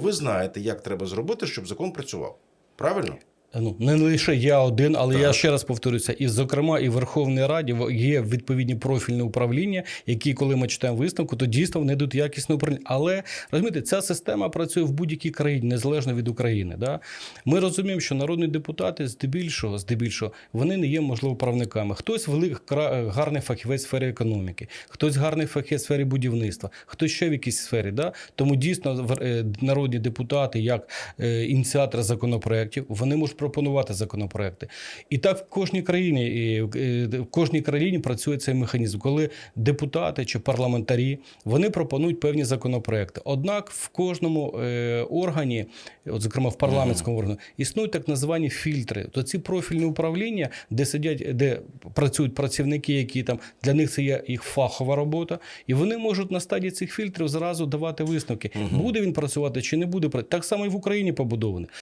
Ви знаєте, як треба зробити, щоб закон працював. Правильно? Ну не лише я один, але я ще раз повторюся, і зокрема, і в Верховній Раді є відповідні профільні управління, які, коли ми читаємо висновку, то дійсно вони йдуть якісне управління. Але розумієте, ця система працює в будь-якій країні, незалежно від України. Да? Ми розуміємо, що народні депутати здебільшого, здебільшого, вони не є можливо правниками. Хтось велик гарний фахівець в сфері економіки, хтось гарний фахівець в сфері будівництва, хтось ще в якійсь сфері. Да? Тому дійсно е, народні депутати, як е, ініціатори законопроєктів, вони можуть пропонувати законопроекти. І так в кожній країні, і в кожній країні працює цей механізм, коли депутати чи парламентарі вони пропонують певні законопроекти. Однак в кожному е, органі, от зокрема в парламентському органі, існують так названі фільтри. То ці профільні управління, де сидять, де працюють працівники, які там для них це є їх фахова робота, і вони можуть на стадії цих фільтрів зразу давати висновки, буде він працювати чи не буде працювати. Так само і в Україні побудований.